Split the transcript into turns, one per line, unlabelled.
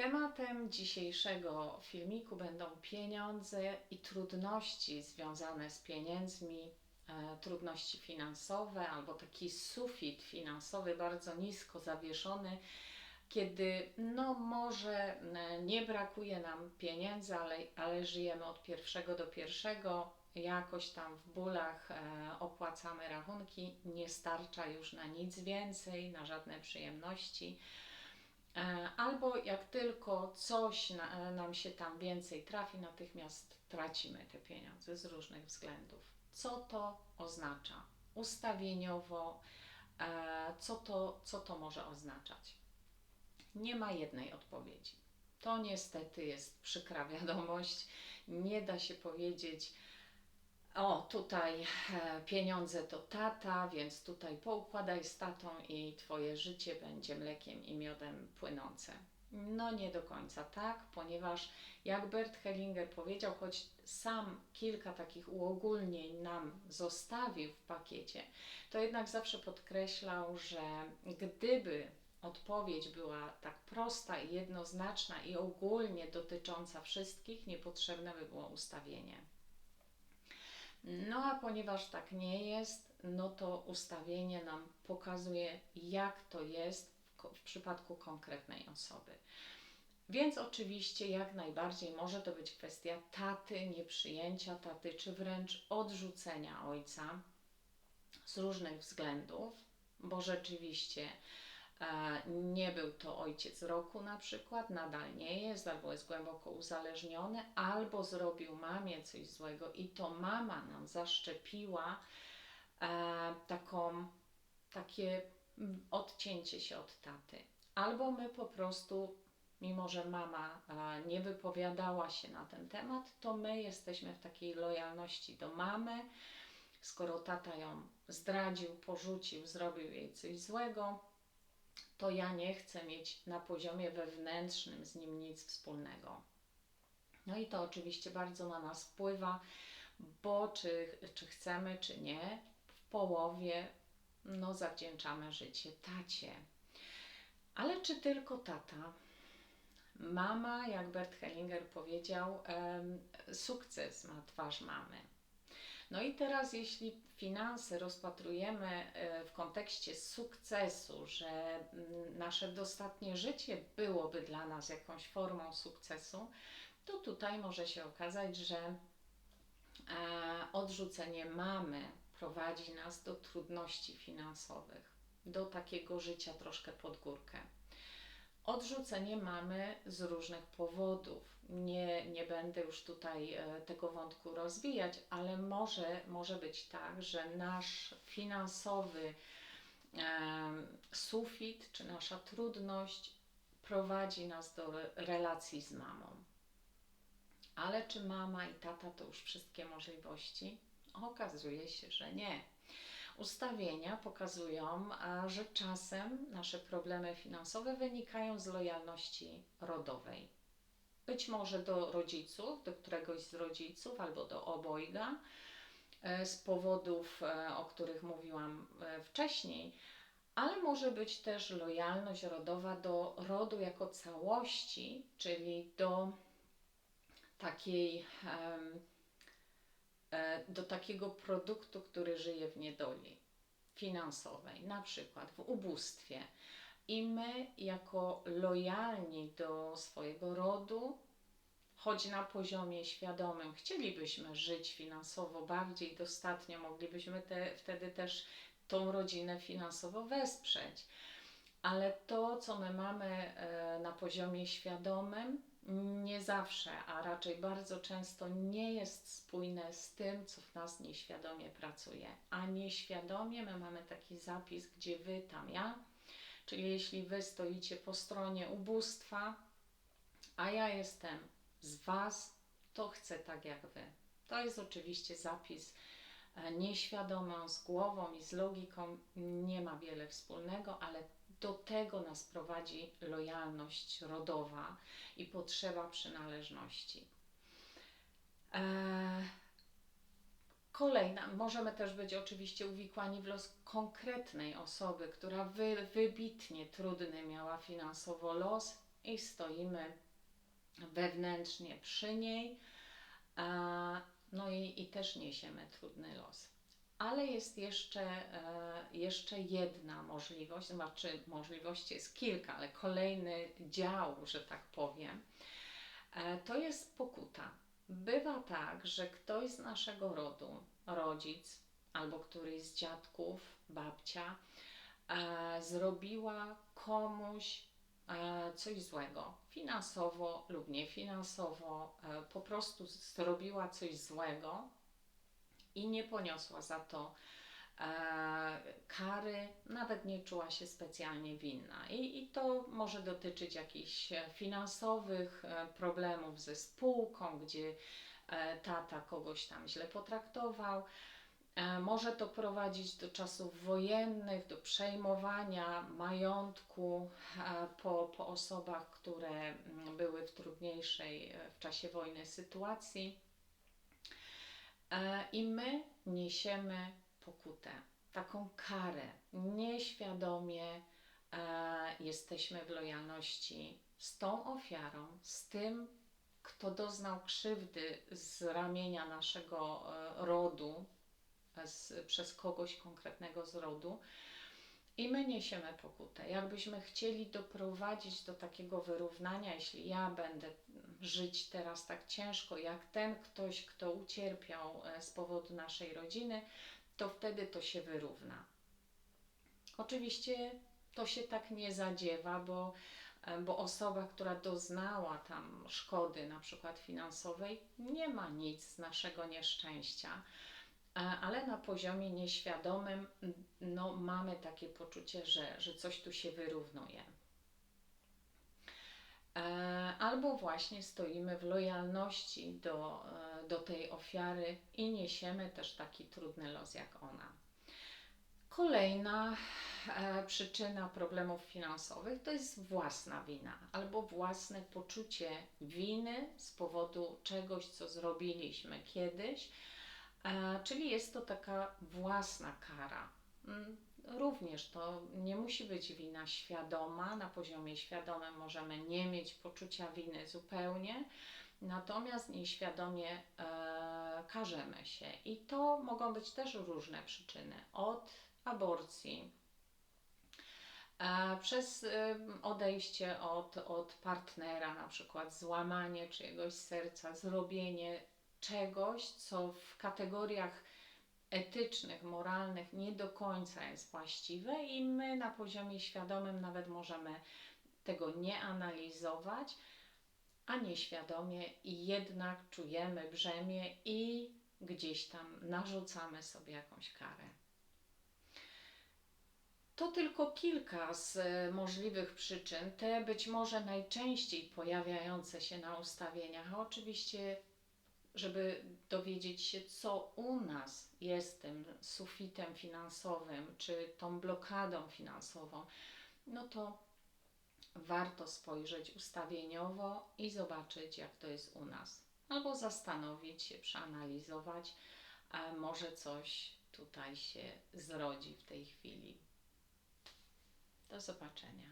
Tematem dzisiejszego filmiku będą pieniądze i trudności związane z pieniędzmi, e, trudności finansowe albo taki sufit finansowy bardzo nisko zawieszony, kiedy no może e, nie brakuje nam pieniędzy, ale, ale żyjemy od pierwszego do pierwszego, jakoś tam w bólach e, opłacamy rachunki, nie starcza już na nic więcej, na żadne przyjemności. E, albo jak tylko coś na, e, nam się tam więcej trafi, natychmiast tracimy te pieniądze z różnych względów. Co to oznacza? Ustawieniowo, e, co to, co to może oznaczać? Nie ma jednej odpowiedzi. To niestety jest przykra wiadomość. Nie da się powiedzieć, o, tutaj e, pieniądze to tata, więc tutaj poukładaj z tatą i twoje życie będzie mlekiem i miodem płynące. No nie do końca tak, ponieważ jak Bert Hellinger powiedział, choć sam kilka takich uogólnień nam zostawił w pakiecie, to jednak zawsze podkreślał, że gdyby odpowiedź była tak prosta i jednoznaczna i ogólnie dotycząca wszystkich, niepotrzebne by było ustawienie. No a ponieważ tak nie jest, no to ustawienie nam pokazuje, jak to jest w, przypadku konkretnej osoby. Więc oczywiście jak najbardziej może to być kwestia taty, nieprzyjęcia taty, czy wręcz odrzucenia ojca z różnych względów, bo rzeczywiście nie był to ojciec roku na przykład, nadal nie jest, albo jest głęboko uzależniony, albo zrobił mamie coś złego i to mama nam zaszczepiła e, taką, takie odcięcie się od taty. Albo my po prostu, mimo że mama e, nie wypowiadała się na ten temat, to my jesteśmy w takiej lojalności do mamy. Skoro tata ją zdradził, porzucił, zrobił jej coś złego, to ja nie chcę mieć na poziomie wewnętrznym z nim nic wspólnego. No i to oczywiście bardzo na nas wpływa, bo czy, czy chcemy, czy nie, w połowie no, zawdzięczamy życie tacie. Ale czy tylko tata? Mama, jak Bert Hellinger powiedział, sukces ma twarz mamy. No i teraz, jeśli finanse rozpatrujemy e, w kontekście sukcesu, że mm, nasze dostatnie życie byłoby dla nas jakąś formą sukcesu, to tutaj może się okazać, że e, odrzucenie mamy prowadzi nas do trudności finansowych, do takiego życia troszkę pod górkę. Odrzucenie mamy z różnych powodów. Nie, nie będę już tutaj e, tego wątku rozwijać, ale może, może być tak, że nasz finansowy e, sufit czy nasza trudność prowadzi nas do relacji z mamą. Ale czy mama i tata to już wszystkie możliwości? Okazuje się, że nie ustawienia pokazują, że czasem nasze problemy finansowe wynikają z lojalności rodowej. Być może do rodziców, do któregoś z rodziców albo do obojga, e, z powodów, e, o których mówiłam e, wcześniej, ale może być też lojalność rodowa do rodu jako całości, czyli do takiej E, do takiego produktu, który żyje w niedoli finansowej, na przykład w ubóstwie. I my, jako lojalni do swojego rodu, choć na poziomie świadomym chcielibyśmy żyć finansowo bardziej dostatnio, moglibyśmy te, wtedy też tą rodzinę finansowo wesprzeć. Ale to, co my mamy e, na poziomie świadomym, nie zawsze, a raczej bardzo często nie jest spójne z tym, co w nas nieświadomie pracuje. A nieświadomie my mamy taki zapis, gdzie wy, tam ja. Czyli jeśli wy stoicie po stronie ubóstwa, a ja jestem z was, to chcę tak jak wy. To jest oczywiście zapis e, nieświadomy, z głową i z logiką nie ma wiele wspólnego, ale do tego nas prowadzi lojalność rodowa i potrzeba przynależności. Eee, kolejna, możemy też być oczywiście uwikłani w los konkretnej osoby, która wy, wybitnie trudny miała finansowo los i stoimy wewnętrznie przy niej. No i, i też niesiemy trudny los. Ale jest jeszcze, e, jeszcze jedna możliwość, znaczy możliwości jest kilka, ale kolejny dział, że tak powiem, e, to jest pokuta. Bywa tak, że ktoś z naszego rodu, rodzic albo któryś z dziadków, babcia, e, zrobiła komuś coś złego, finansowo lub niefinansowo, po prostu zrobiła coś złego i nie poniosła za to e, kary, nawet nie czuła się specjalnie winna. I, I to może dotyczyć jakichś e, finansowych e, problemów ze spółką, gdzie tata kogoś tam źle potraktował. Może to prowadzić do czasów wojennych, do przejmowania majątku po, po osobach, które mm, były w trudniejszej w czasie wojny sytuacji. E, I my niesiemy pokutę, taką karę. Nieświadomie e, jesteśmy w lojalności z tą ofiarą, z tym, kto doznał krzywdy z ramienia naszego e, rodu, z, przez kogoś konkretnego z rodu. I my niesiemy pokutę. Jakbyśmy chcieli doprowadzić do takiego wyrównania, jeśli ja będę żyć teraz tak ciężko, jak ten ktoś, kto ucierpiał e, z powodu naszej rodziny, to wtedy to się wyrówna. Oczywiście to się tak nie zadziewa, bo, e, bo osoba, która doznała tam szkody, na przykład finansowej, nie ma nic z naszego nieszczęścia. E, Ale na poziomie nieświadomym no, mamy takie poczucie, że, że coś tu się wyrównuje. E, Albo właśnie stoimy w lojalności do, e, do tej ofiary i niesiemy też taki trudny los jak ona. Kolejna przyczyna problemów finansowych to jest własna wina albo własne poczucie winy z powodu czegoś, co zrobiliśmy kiedyś, czyli jest to taka własna kara. Mm, Również to nie musi być wina świadoma. Na poziomie świadomym możemy nie mieć poczucia winy zupełnie, natomiast nieświadomie e, karzemy się. I to mogą być też różne przyczyny. Od aborcji, e, przez em, odejście od, od partnera, na przykład złamanie czyjegoś serca, zrobienie czegoś, co w kategoriach etycznych, moralnych nie do końca jest właściwe, i my na poziomie świadomym nawet możemy tego nie analizować, a nieświadomie i jednak czujemy brzemię i gdzieś tam narzucamy sobie jakąś karę. To tylko kilka z e, możliwych przyczyn, te być może najczęściej pojawiające się na ustawieniach, a oczywiście, żeby dowiedzieć się, co u nas jest tym sufitem finansowym, czy tą blokadą finansową, no to warto spojrzeć ustawieniowo i zobaczyć, jak to jest u nas. Albo zastanowić się, przeanalizować, a może coś tutaj się zrodzi w tej chwili. Do zobaczenia.